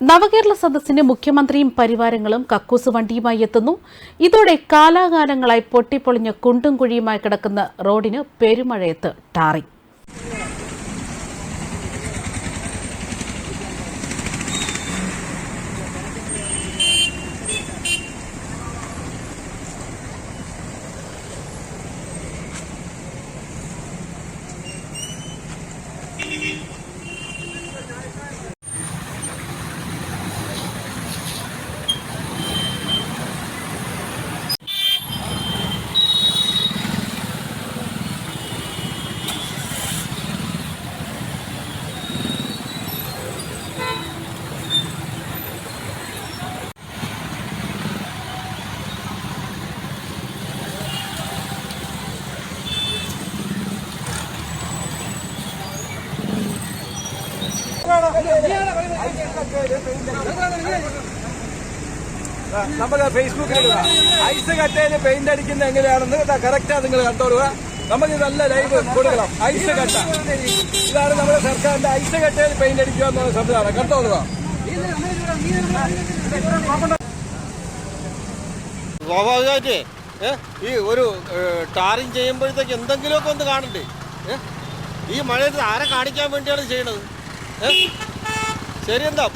നവകേരള സദസ്സിന് മുഖ്യമന്ത്രിയും പരിവാരങ്ങളും കക്കൂസ് വണ്ടിയുമായി എത്തുന്നു. ഇതോടെ കാലാകാലങ്ങളായി പൊട്ടിപ്പൊളിഞ്ഞ കുണ്ടും കുഴിയുമായി കിടക്കുന്ന റോഡിന് പെരുമഴയത്ത് ടാറിംഗ് നമുക്ക് ഫേസ്ബുക്കിൽ ഐസ് കട്ടയിൽ പെയിന്റ് അടിക്കുന്ന എങ്ങനെയാണെന്ന് കറക്റ്റാ നിങ്ങൾ കണ്ടോളുക. നമുക്ക് നല്ല ലൈവ് കൊടുക്കണം. ഐസ് കട്ട. ഇതാണ് നമ്മുടെ സർക്കാരിന്റെ ഐസ് കട്ടയിൽ പെയിന്റ് അടിക്കുക എന്നുള്ള സംവിധാനം. കണ്ടോളുക. സ്വാഭാവികമായിട്ടേ ഈ ഒരു ടാറിങ് ചെയ്യുമ്പോഴത്തേക്ക് എന്തെങ്കിലുമൊക്കെ ഒന്ന് കാണണ്ടേ? ഈ മഴയത്ത് ആരെ കാണിക്കാൻ വേണ്ടിയാണ് ചെയ്യണത്? ശരി എന്താ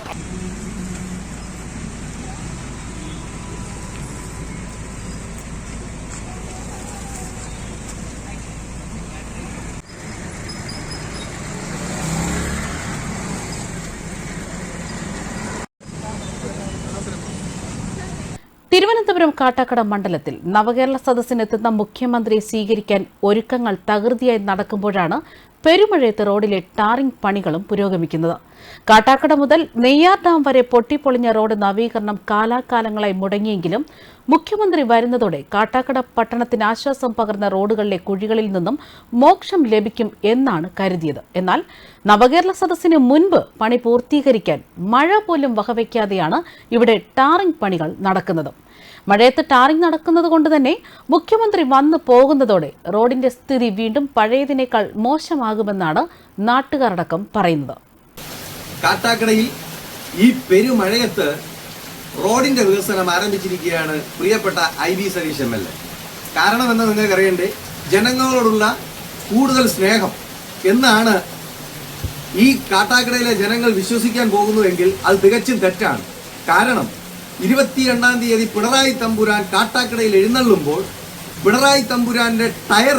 തിരുവനന്തപുരം കാട്ടാക്കട മണ്ഡലത്തിൽ നവകേരള സദസ്സിനെത്തുന്ന മുഖ്യമന്ത്രിയെ സ്വീകരിക്കാൻ ഒരുക്കങ്ങൾ തകൃതിയായി നടക്കുമ്പോഴാണ് പെരുമഴയത്ത് റോഡിലെ ടാറിംഗ് പണികളും പുരോഗമിക്കുന്നത്. കാട്ടാക്കട മുതൽ നെയ്യാർ ഡാം വരെ പൊട്ടിപ്പൊളിഞ്ഞ റോഡ് നവീകരണം കാലാകാലങ്ങളായി മുടങ്ങിയെങ്കിലും മുഖ്യമന്ത്രി വരുന്നതോടെ കാട്ടാക്കട പട്ടണത്തിന് ആശ്വാസം പകർന്ന റോഡുകളിലെ കുഴികളിൽ നിന്നും മോക്ഷം ലഭിക്കും എന്നാണ് കരുതിയത്. എന്നാൽ നവകേരള സദസ്സിന് മുൻപ് പണി പൂർത്തീകരിക്കാൻ മഴ പോലും വകവയ്ക്കാതെയാണ് ഇവിടെ ടാറിംഗ് പണികൾ നടക്കുന്നത്. മഴയത്ത് ടാറിംഗ് നടക്കുന്നത് കൊണ്ട് തന്നെ മുഖ്യമന്ത്രി വന്നു പോകുന്നതോടെ റോഡിന്റെ സ്ഥിതി വീണ്ടും പഴയതിനേക്കാൾ മോശമാകുമെന്നാണ് നാട്ടുകാരടക്കം പറയുന്നത്. കാട്ടാക്കടയിൽ ഈ പെരുമഴയത്ത് റോഡിന്റെ വികസനം ആരംഭിച്ചിരിക്കുകയാണ് പ്രിയപ്പെട്ട I B Satheesh M L A. കാരണം എന്ന് നിങ്ങൾക്കറിയണ്ടേ? ജനങ്ങളോടുള്ള കൂടുതൽ സ്നേഹം എന്നാണ് ഈ കാട്ടാക്കടയിലെ ജനങ്ങൾ വിശ്വസിക്കാൻ പോകുന്നുവെങ്കിൽ അത് തികച്ചും തെറ്റാണ്. കാരണം ഇരുപത്തിരണ്ടാം തീയതി പിണറായി തമ്പുരാൻ കാട്ടാക്കടയിൽ എഴുന്നള്ളുമ്പോൾ പിണറായി തമ്പുരാന്റെ ടയർ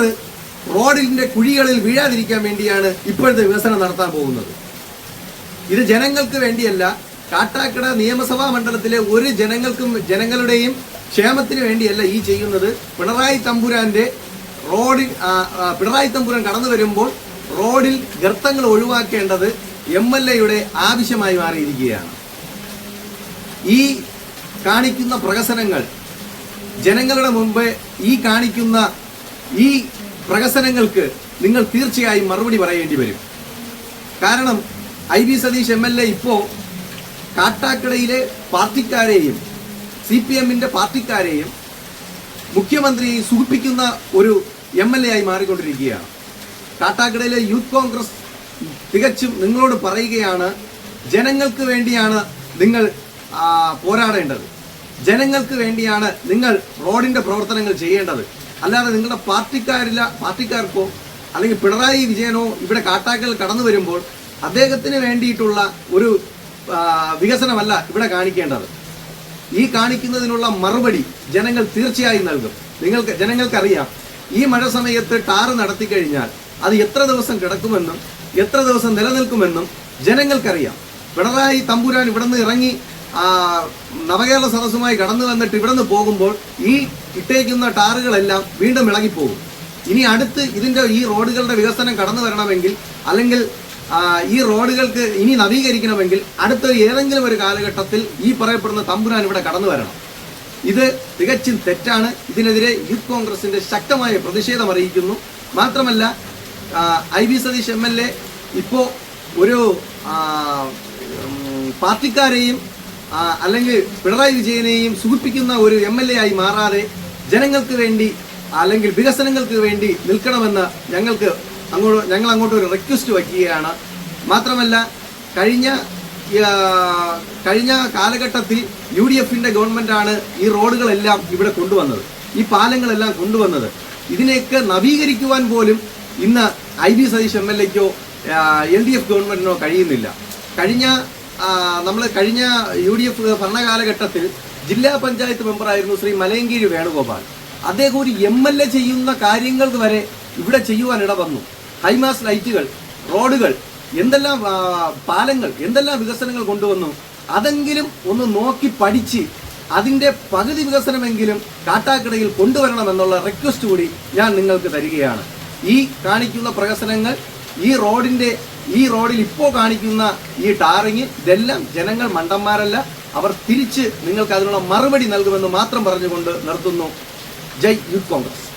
റോഡിന്റെ കുഴികളിൽ വീഴാതിരിക്കാൻ വേണ്ടിയാണ് ഇപ്പോഴത്തെ വികസനം നടത്താൻ പോകുന്നത്. ഇത് ജനങ്ങൾക്ക് വേണ്ടിയല്ല കാട്ടാക്കട നിയമസഭാ മണ്ഡലത്തിലെ ഒരു ജനങ്ങൾക്കും ജനങ്ങളുടെയും ക്ഷേമത്തിന് വേണ്ടിയല്ല ഈ ചെയ്യുന്നത്. പിണറായി തമ്പുരാന്റെ റോഡിൽ പിണറായി തമ്പുരാൻ കടന്നു വരുമ്പോൾ റോഡിൽ ഗർത്തങ്ങൾ ഒഴിവാക്കേണ്ടത് എം എൽ എയുടെ ആവശ്യമായി മാറിയിരിക്കുകയാണ്. ഈ കാണിക്കുന്ന പ്രഹസനങ്ങൾ. ജനങ്ങളുടെ മുമ്പ് ഈ കാണിക്കുന്ന ഈ പ്രഹസനങ്ങൾക്ക് നിങ്ങൾ തീർച്ചയായും മറുപടി പറയേണ്ടി വരും. കാരണം I V Satheesh M L A ഇപ്പോ കാട്ടാക്കടയിലെ പാർട്ടിക്കാരെയും സി പി എമ്മിന്റെ പാർട്ടിക്കാരെയും മുഖ്യമന്ത്രിയെ സുഖിപ്പിക്കുന്ന ഒരു എം എൽ എ ആയി മാറിക്കൊണ്ടിരിക്കുകയാണ്. കാട്ടാക്കടയിലെ യൂത്ത് കോൺഗ്രസ് തികച്ചും നിങ്ങളോട് പറയുകയാണ് ജനങ്ങൾക്ക് വേണ്ടിയാണ് നിങ്ങൾ പോരാടേണ്ടത്. ജനങ്ങൾക്ക് വേണ്ടിയാണ് നിങ്ങൾ റോഡിന്റെ പ്രവർത്തനങ്ങൾ ചെയ്യേണ്ടത്. അല്ലാതെ നിങ്ങളുടെ പാർട്ടിക്കാരില്ല പാർട്ടിക്കാർക്കോ അല്ലെങ്കിൽ പിണറായി വിജയനോ ഇവിടെ കാട്ടാക്കൽ കടന്നു വരുമ്പോൾ അദ്ദേഹത്തിന് വേണ്ടിയിട്ടുള്ള ഒരു വികസനമല്ല ഇവിടെ കാണിക്കേണ്ടത്. ഈ കാണിക്കുന്നതിനുള്ള മറുപടി ജനങ്ങൾ തീർച്ചയായും നൽകും. നിങ്ങൾക്ക് ജനങ്ങൾക്കറിയാം ഈ മഴ സമയത്ത് ടാറ് നടത്തി കഴിഞ്ഞാൽ അത് എത്ര ദിവസം കിടക്കുമെന്നും എത്ര ദിവസം നിലനിൽക്കുമെന്നും ജനങ്ങൾക്കറിയാം. പിണറായി തമ്പുരാൻ ഇവിടെ നിന്ന് ഇറങ്ങി നവകേരള സദസ്സുമായി കടന്നു വന്നിട്ട് ഇവിടെ നിന്ന് പോകുമ്പോൾ ഈ ഇട്ടേക്കുന്ന ടാറുകളെല്ലാം വീണ്ടും ഇളകിപ്പോകും. ഇനി അടുത്ത് ഇതിന്റെ ഈ റോഡുകളുടെ വികസനം കടന്നു വരണമെങ്കിൽ അല്ലെങ്കിൽ ഈ റോഡുകൾക്ക് ഇനി നവീകരിക്കണമെങ്കിൽ അടുത്ത ഏതെങ്കിലും ഒരു കാലഘട്ടത്തിൽ ഈ പറയപ്പെടുന്ന തമ്പുരാൻ ഇവിടെ കടന്നു വരണം. ഇത് തികച്ചും തെറ്റാണ്. ഇതിനെതിരെ യൂത്ത് കോൺഗ്രസിന്റെ ശക്തമായ പ്രതിഷേധം അറിയിക്കുന്നു. മാത്രമല്ല I V Satheesh M L A ഇപ്പോ ഒരു പാർട്ടിക്കാരെയും അല്ലെങ്കിൽ പിണറായി വിജയനെയും സുഖിപ്പിക്കുന്ന ഒരു എം എൽ എ ആയി മാറാതെ ജനങ്ങൾക്ക് വേണ്ടി അല്ലെങ്കിൽ വികസനങ്ങൾക്ക് വേണ്ടി നിൽക്കണമെന്ന് ഞങ്ങൾക്ക് അങ്ങോട്ട് ഞങ്ങൾ അങ്ങോട്ട് ഒരു റിക്വസ്റ്റ് വയ്ക്കുകയാണ്. മാത്രമല്ല കഴിഞ്ഞ കഴിഞ്ഞ കാലഘട്ടത്തിൽ യു ഡി എഫിന്റെ ഗവൺമെന്റാണ് ഈ റോഡുകളെല്ലാം ഇവിടെ കൊണ്ടുവന്നത്. ഈ പാലങ്ങളെല്ലാം കൊണ്ടുവന്നത്. ഇതിനെയൊക്കെ നവീകരിക്കുവാൻ പോലും ഇന്ന് I B Satheesh M L echo L D F ഗവൺമെന്റിനോ കഴിയുന്നില്ല. കഴിഞ്ഞ നമ്മൾ കഴിഞ്ഞ യു ഡി എഫ് ഭരണകാലഘട്ടത്തിൽ ജില്ലാ പഞ്ചായത്ത് മെമ്പറായിരുന്നു ശ്രീ മലയങ്കീരി വേണുഗോപാൽ. അദ്ദേഹം ഒരു എം എൽ എ ചെയ്യുന്ന കാര്യങ്ങൾ വരെ ഇവിടെ ചെയ്യുവാൻ ഇട വന്നു. ഹൈമാസ് ലൈറ്റുകൾ റോഡുകൾ എന്തെല്ലാം പാലങ്ങൾ എന്തെല്ലാം വികസനങ്ങൾ കൊണ്ടുവന്നു അതെങ്കിലും ഒന്ന് നോക്കി പഠിച്ച് അതിന്റെ പകുതി വികസനമെങ്കിലും കാട്ടാക്കടയിൽ കൊണ്ടുവരണമെന്നുള്ള റിക്വസ്റ്റ് കൂടി ഞാൻ നിങ്ങൾക്ക് തരികയാണ്. ഈ കാണിക്കുന്ന പ്രകസനങ്ങൾ ഈ റോഡിന്റെ ഈ റോഡിൽ ഇപ്പോൾ കാണിക്കുന്ന ഈ ടാറിങ് ഇതെല്ലാം ജനങ്ങൾ മണ്ടന്മാരല്ല. അവർ തിരിച്ച് നിങ്ങൾക്ക് അതിനുള്ള മറുപടി നൽകുമെന്ന് മാത്രം പറഞ്ഞുകൊണ്ട് നിർത്തുന്നു. ജയ് യൂത്ത് കോൺഗ്രസ്.